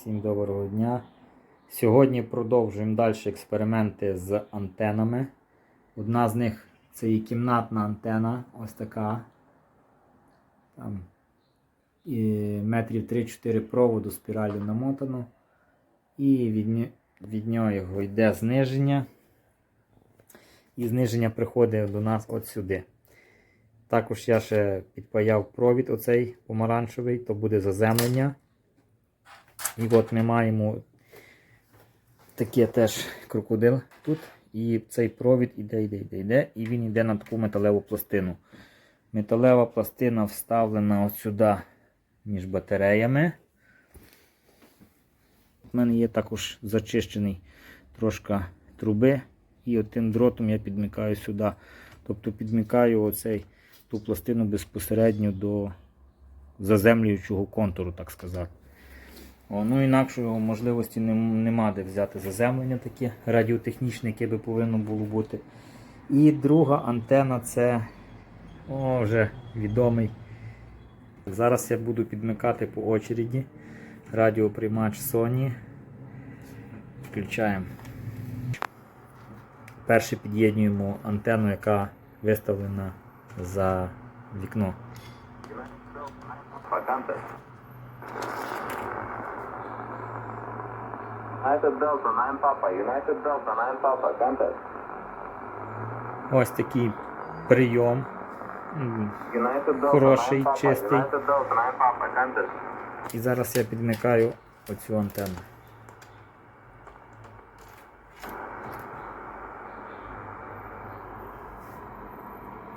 Всім доброго дня. Сьогодні продовжуємо далі експерименти з антенами. Одна з них це і кімнатна антена, ось така. Там і метрів 3-4 проводу спіралю намотано. І від, від нього йде зниження. І зниження приходить до нас от сюди. Також я ще підпаяв провід оцей помаранчевий, то буде заземлення. І от ми маємо таке теж крокодил тут. І цей провід іде, йде, йде, йде, і він йде на таку металеву пластину. Металева пластина вставлена от сюди між батареями. У мене є також зачищений трошки труби. І отим дротом я підмикаю сюди. Тобто підмикаю оцей, ту пластину безпосередньо до заземлюючого контуру, так сказати. О, ну інакшого можливості нема де взяти заземлення таке радіотехнічне, яке би повинно було бути. І друга антена це о, вже відомий. Зараз я буду підмикати по очереді радіоприймач Sony. Включаємо. Перше під'єднуємо антенну, яка виставлена за вікно. United Delta 9 Papa, United Delta 9 Papa, contact. Ось такий прийом. United Delta Хороший, 9 Papa, чистий. United Delta 9 Papa, contact. І зараз я підмикаю оцю антенну.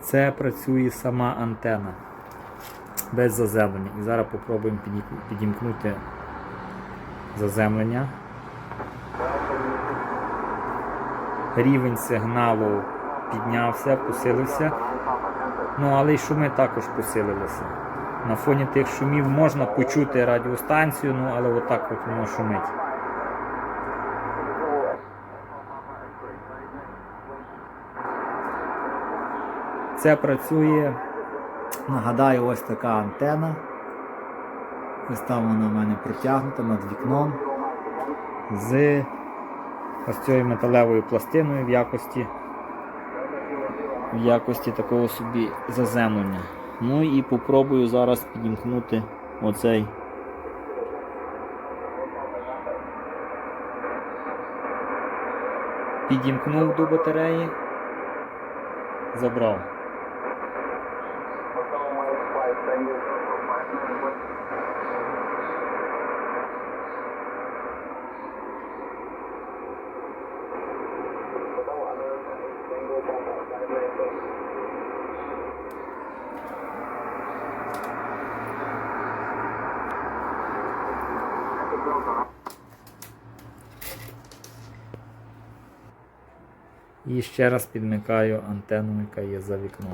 Це працює сама антена без заземлення. І зараз попробуємо підімкнути заземлення. Рівень сигналу піднявся, посилився. Ну, але й шуми також посилилися. На фоні тих шумів можна почути радіостанцію, ну але отак от воно шумить. Це працює, нагадаю, ось така антена. Ось там вона в мене протягнута над вікном з ось цією металевою пластиною в якості в якості такого собі заземлення. Ну і попробую зараз підімкнути оцей. Підімкнув до батареї, забрав. І ще раз підмикаю антенну, яка є за вікном.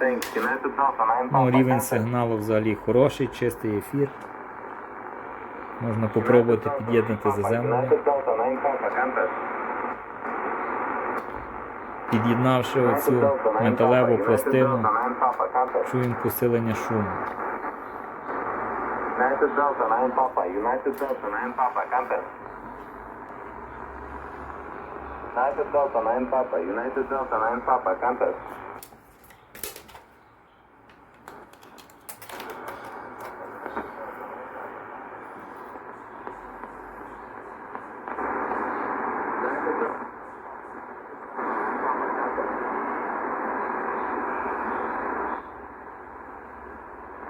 Thanks, United Delta 9 Ну, рівень сигналу взагалі хороший, чистий ефір. Можна попробувати під'єднати заземлення. United Delta 9 Papa, contact. Під'єднавши оцю Delta 9 металеву пластину, Delta 9 Papa, contact. чуємо посилення шуму. United Delta 9 Papa, United Delta 9 Papa, contact. United Delta 9 Papa, United Delta 9 Papa, contact.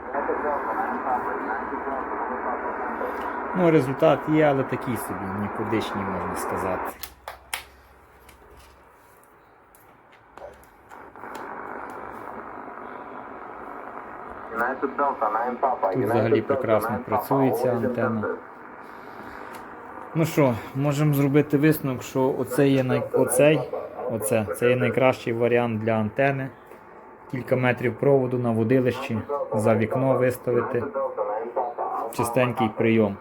United Delta 9 Papa, United Delta 9 Papa, contact. Ну, результат є, але такий собі, нікудишній можна сказати. United Delta 9 Papa, Тут взагалі прекрасно 9 Papa, працює антенна. Ну що, можемо зробити висновок, що оце є най... оцей, оце, це є найкращий варіант для антени. Кілька метрів проводу на водилищі, за вікно виставити. Delta 9 Papa, Чистенький прийом.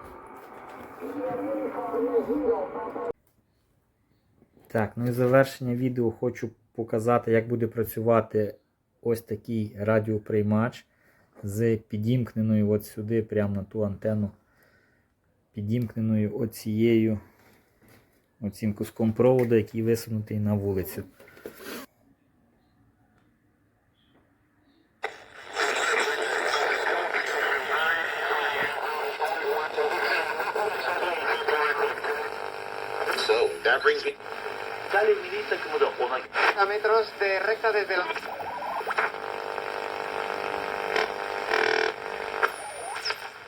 Так, ну і завершення відео хочу показати, як буде працювати ось такий радіоприймач з підімкненою от сюди, прямо на ту антенну, підімкненою оцією оцим куском проводу, який висунутий на вулицю. Dale millisecund de ona. A metros de recta desde la.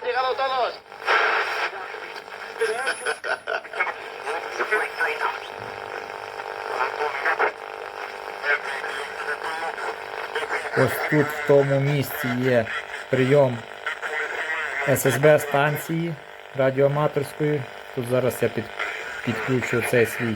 Llegado todos. Ось тут в тому місці є прийом ССБ станції радіоаматорської. Тут зараз я під, підключу цей свій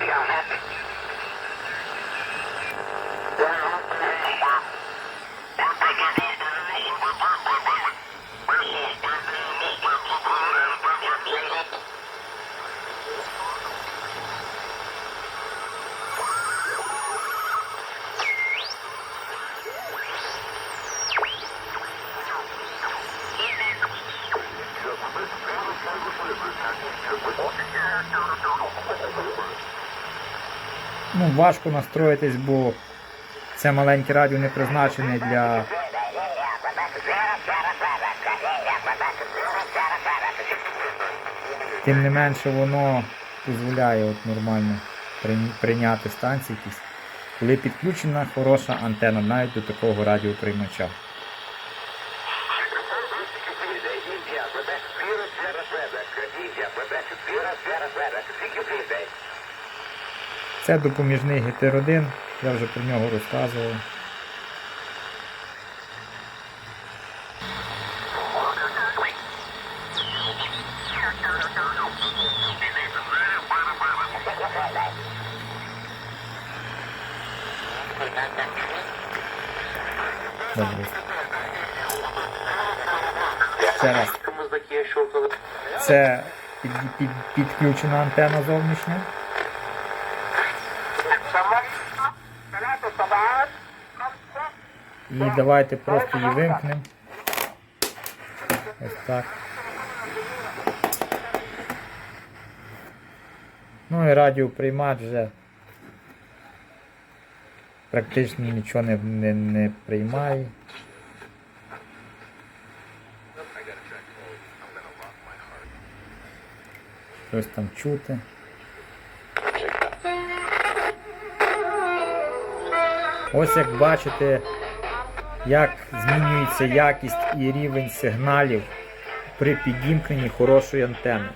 гетеродин. Ну, важко настроїтись, бо це маленьке радіо не призначене для. Тим не менше воно дозволяє от нормально прийняти станції якісь, коли підключена хороша антенна навіть до такого радіоприймача. Це допоміжний гетеродин, я вже про нього розказував. Добре. Ще раз. Це під, під, підключена антенна зовнішня. І давайте просто її вимкнемо. Ось так. Ну і радіоприймач вже практично нічого не, не, не приймає. Щось там чути. Ось як бачите, як змінюється якість і рівень сигналів при підімкненні хорошої антени.